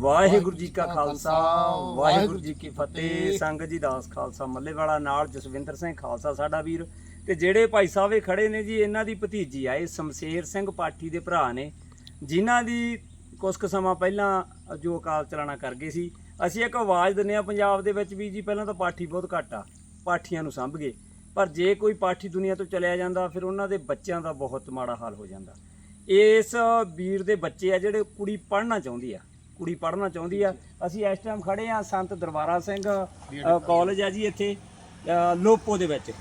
ਵਾਹਿਗੁਰੂ ਜੀ ਕਾ ਖਾਲਸਾ ਵਾਹਿਗੁਰੂ ਜੀ ਕੀ ਫਤਿਹ ਸੰਗਤ ਜੀ ਦਾਸ ਖਾਲਸਾ ਮੱਲੇਵਾਲਾ ਨਾਲ ਜਸਵਿੰਦਰ ਸਿੰਘ ਖਾਲਸਾ ਸਾਡਾ ਵੀਰ। ਤੇ ਜਿਹੜੇ ਭਾਈ ਸਾਹਿਬ ਇਹ ਖੜੇ ਨੇ ਜੀ ਇਹਨਾਂ ਦੀ ਭਤੀਜੀ ਆ ਇਹ ਸ਼ਮਸ਼ੇਰ ਸਿੰਘ ਪਾਠੀ ਦੇ ਭਰਾ ਨੇ ਜਿਨ੍ਹਾਂ ਦੀ ਕੁਝ ਕੁ ਸਮਾਂ ਪਹਿਲਾਂ ਜੋ ਅਕਾਲ ਚਲਾਣਾ ਕਰ ਗਏ ਸੀ। ਅਸੀਂ ਇੱਕ ਆਵਾਜ਼ ਦਿੰਨੇ ਆ ਪੰਜਾਬ ਦੇ ਵਿੱਚ ਵੀ ਜੀ ਪਹਿਲਾਂ ਤਾਂ ਪਾਠੀ ਬਹੁਤ ਘੱਟ ਆ ਪਾਠੀਆਂ ਨੂੰ ਸੰਭ ਗਏ। ਪਰ ਜੇ ਕੋਈ ਪਾਠੀ ਦੁਨੀਆ ਤੋਂ ਚਲਿਆ ਜਾਂਦਾ ਫਿਰ ਉਹਨਾਂ ਦੇ ਬੱਚਿਆਂ ਦਾ ਬਹੁਤ ਮਾੜਾ ਹਾਲ ਹੋ ਜਾਂਦਾ। ਇਸ ਵੀਰ ਦੇ ਬੱਚੇ ਆ ਜਿਹੜੇ ਕੁੜੀ ਪੜ੍ਹਨਾ ਚਾਹੁੰਦੀ ਆ। ਕੁੜੀ ਪੜ੍ਹਨਾ ਚਾਹੁੰਦੀ ਆ। ਅਸੀਂ ਇਸ ਟਾਈਮ ਖੜੇ ਆ ਸੰਤ ਦਰਬਾਰਾ ਸਿੰਘ ਕਾਲਜ ਆ ਜੀ ਇੱਥੇ ਲੋਪੋ ਦੇ ਵਿੱਚ।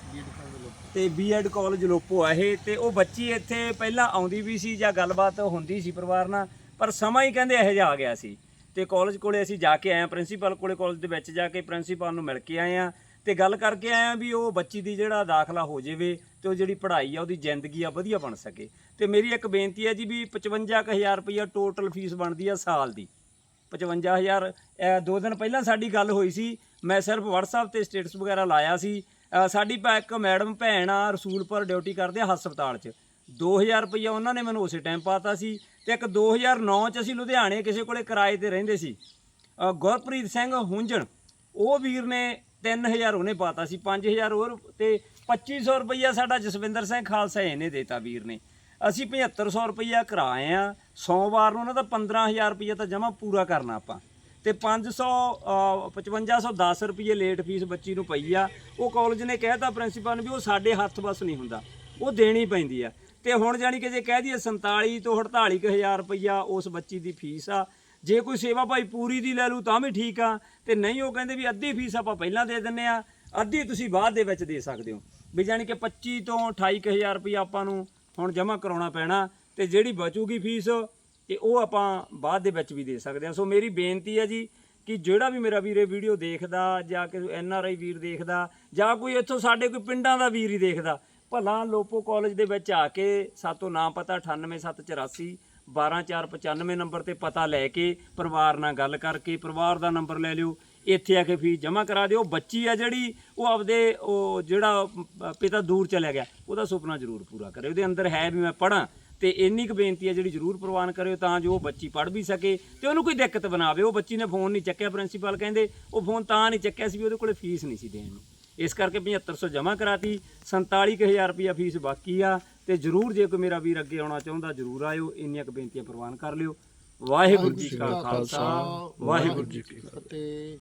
ਤੇ ਬੀਐਡ ਕਾਲਜ ਲੋਪੋ ਆ ਇਹ ਤੇ ਉਹ ਬੱਚੀ ਇੱਥੇ ਪਹਿਲਾਂ ਆਉਂਦੀ ਵੀ ਸੀ ਜਾਂ ਗੱਲਬਾਤ ਹੁੰਦੀ ਸੀ ਪਰਿਵਾਰ ਨਾਲ, ਪਰ ਸਮਾਂ ਹੀ ਕਹਿੰਦੇ ਇਹੋ ਜਿਹਾ ਆ ਗਿਆ ਸੀ। ਤੇ ਕਾਲਜ ਕੋਲੇ ਅਸੀਂ ਜਾ ਕੇ ਆਏ ਆ ਪ੍ਰਿੰਸੀਪਲ ਕੋਲੇ ਕਾਲਜ ਦੇ ਵਿੱਚ ਜਾ ਕੇ ਪ੍ਰਿੰਸੀਪਲ ਨੂੰ ਮਿਲ ਕੇ ਆਏ ਆ ਤੇ ਗੱਲ ਕਰਕੇ ਆਏ ਆ ਵੀ ਉਹ ਬੱਚੀ ਦੀ ਜਿਹੜਾ ਦਾਖਲਾ ਹੋ ਜਾਵੇ ਤੇ ਉਹ ਜਿਹੜੀ ਪੜ੍ਹਾਈ ਆ ਉਹਦੀ ਜ਼ਿੰਦਗੀ ਆ ਵਧੀਆ ਬਣ ਸਕੇ। ਤੇ ਮੇਰੀ ਇੱਕ ਬੇਨਤੀ ਹੈ ਜੀ ਵੀ 55000 ਰੁਪਇਆ ਟੋਟਲ ਫੀਸ ਬਣਦੀ ਆ ਸਾਲ ਦੀ। 55000 ਅਹ ਦੋ ਦਿਨ ਪਹਿਲਾਂ ਸਾਡੀ ਗੱਲ ਹੋਈ ਸੀ। ਮੈਂ ਸਿਰਫ WhatsApp ਤੇ ਸਟੇਟਸ ਵਗੈਰਾ ਲਾਇਆ ਸੀ। ਸਾਡੀ ਭੈ- ਇੱਕ ਮੈਡਮ, ਭੈਣ ਆ, ਰਸੂਲਪੁਰ ਡਿਊਟੀ ਕਰਦੇ ਆ ਹਸਪਤਾਲ 'ਚ। 2000 ਰੁਪਈਆ ਉਹਨਾਂ ਨੇ ਮੈਨੂੰ ਉਸੇ ਟਾਈਮ ਪਾਤਾ ਸੀ ਤੇ ਇੱਕ 2009 'ਚ ਅਸੀਂ ਲੁਧਿਆਣੇ ਕਿਸੇ ਕੋਲੇ ਕਿਰਾਏ ਤੇ ਰਹਿੰਦੇ ਸੀ। ਗੁਰਪ੍ਰੀਤ ਸਿੰਘ ਹੁੰਜਣ, ਉਹ ਵੀਰ ਨੇ 3000 ਉਹਨੇ ਪਾਤਾ ਸੀ 5000 ਹੋਰ ਤੇ 2500 ਰੁਪਈਆ ਸਾਡਾ ਜਸਵਿੰਦਰ ਸਿੰਘ ਖਾਲਸਾ ਇਹਨੇ ਦੇਤਾ ਵੀਰ ਨੇ। ਅਸੀਂ 7500 ਰੁਪਈਆ ਕਰਾਏ ਆ, ਸੋਮਵਾਰ ਨੂੰ ਉਹਨਾਂ ਦਾ 15000 ਰੁਪਈਆ ਤਾਂ ਜਮਾ ਪੂਰਾ ਕਰਨਾ ਆਪਾਂ। ਤੇ 500 ਅਹ 5510 ਰੁਪਏ ਲੇਟ ਫੀਸ ਬੱਚੀ ਨੂੰ ਪਈ ਆ। ਉਹ ਕਾਲਜ ਨੇ ਕਹਿਤਾ ਪ੍ਰਿੰਸੀਪਲ ਨੂੰ ਵੀ ਉਹ ਸਾਡੇ ਹੱਥ ਬਸ ਨਹੀਂ ਹੁੰਦਾ। ਉਹ ਦੇਣੀ ਪੈਂਦੀ ਆ। ਤੇ ਹੁਣ ਜਾਨੀ ਕਿ ਜੇ ਕਹਿ ਦਈਏ 47 ਤੋਂ 48000 ਰੁਪਈਆ ਉਸ ਬੱਚੀ ਦੀ ਫੀਸ ਆ। ਜੇ ਕੋਈ ਸੇਵਾ ਭਾਈ ਪੂਰੀ ਦੀ ਲੈ ਲੂ ਤਾਂ ਵੀ ਠੀਕ ਆ। ਤੇ ਨਹੀਂ ਉਹ ਕਹਿੰਦੇ ਵੀ ਅੱਧੀ ਫੀਸ ਆਪਾਂ ਪਹਿਲਾਂ ਦੇ ਦਿੰਨੇ ਆ। ਅੱਧੀ ਤੁਸੀਂ ਬਾਅਦ ਦੇ ਵਿੱਚ ਦੇ ਸਕਦੇ ਹੋ। ਵੀ ਜਾਨੀ ਕਿ 25 ਤੋਂ 28000 ਰੁਪਈਆ ਆਪਾਂ ਨੂੰ ਹੁਣ ਜਮ੍ਹਾਂ ਕਰਾਉਣਾ ਪੈਣਾ ਤੇ ਜਿਹੜੀ ਬਚੂਗੀ ਫੀਸ ਤੇ ਉਹ ਆਪਾਂ ਬਾਅਦ ਦੇ ਵਿੱਚ ਵੀ ਦੇ ਸਕਦੇ ਹਾਂ। ਸੋ ਮੇਰੀ ਬੇਨਤੀ ਹੈ ਜੀ ਕਿ ਜਿਹੜਾ ਵੀ ਮੇਰਾ ਵੀਰ ਇਹ ਵੀਡੀਓ ਦੇਖਦਾ ਜਾਂ ਕਿ ਐਨ ਆਰ ਆਈ ਵੀਰ ਦੇਖਦਾ ਜਾਂ ਕੋਈ ਇੱਥੋਂ ਸਾਡੇ ਕੋਈ ਪਿੰਡਾਂ ਦਾ ਵੀਰ ਹੀ ਦੇਖਦਾ, ਭਲਾ ਲੋਪੋ ਕਾਲਜ ਦੇ ਵਿੱਚ ਆ ਕੇ ਸਾਤੋਂ ਨਾਮ ਪਤਾ 98784 12495 ਨੰਬਰ ਤੇ ਪਤਾ ਲੈ ਕੇ ਪਰਿਵਾਰ ਨਾਲ ਗੱਲ ਕਰਕੇ ਪਰਿਵਾਰ ਦਾ ਨੰਬਰ ਲੈ ਲਿਓ। ਇੱਥੇ ਆ ਕੇ ਫੀਸ ਜਮ੍ਹਾਂ ਕਰਾ ਦਿਓ। ਬੱਚੀ ਆ ਜਿਹੜੀ ਉਹ ਆਪਦੇ ਉਹ ਜਿਹੜਾ ਪਿਤਾ ਦੂਰ ਚਲਿਆ ਗਿਆ ਉਹਦਾ ਸੁਪਨਾ ਜ਼ਰੂਰ ਪੂਰਾ ਕਰੇ। ਉਹਦੇ ਅੰਦਰ ਹੈ ਵੀ ਮੈਂ ਪੜਾਂ ਤੇ ਇੰਨੀ ਕੁ ਬੇਨਤੀ ਹੈ ਜਿਹੜੀ ਜ਼ਰੂਰ ਪ੍ਰਵਾਨ ਕਰਿਓ ਤਾਂ ਜੋ ਉਹ ਬੱਚੀ ਪੜ੍ਹ ਵੀ ਸਕੇ ਤੇ ਉਹਨੂੰ ਕੋਈ ਦਿੱਕਤ ਬਣਾਵੇ। ਉਹ ਬੱਚੀ ਨੇ ਫੋਨ ਨਹੀਂ ਚੱਕਿਆ ਪ੍ਰਿੰਸੀਪਲ ਕਹਿੰਦੇ ਉਹ ਫੋਨ ਤਾਂ ਨਹੀਂ ਚੱਕਿਆ ਸੀ ਵੀ ਉਹਦੇ ਕੋਲੇ ਫੀਸ ਨਹੀਂ ਸੀ ਦੇਣ ਨੂੰ। ਇਸ ਕਰਕੇ 7500 ਜਮ੍ਹਾਂ ਕਰਾਤੀ 47000 ਰੁਪਇਆ ਫੀਸ ਬਾਕੀ ਆ ਤੇ ਜ਼ਰੂਰ ਜੇ ਕੋਈ ਮੇਰਾ ਵੀਰ ਅੱਗੇ ਆਉਣਾ ਚਾਹੁੰਦਾ ਜ਼ਰੂਰ ਆਇਓ ਇੰਨੀਆਂ ਕੁ ਬੇਨਤੀਆਂ ਪ੍ਰਵਾਨ ਕਰ ਲਿਓ। ਵਾਹਿਗੁਰੂ ਜੀ ਕਾ ਖਾਲਸਾ ਵਾਹਿਗੁਰੂ ਜੀ ਕੀ ਫਤਿਹ।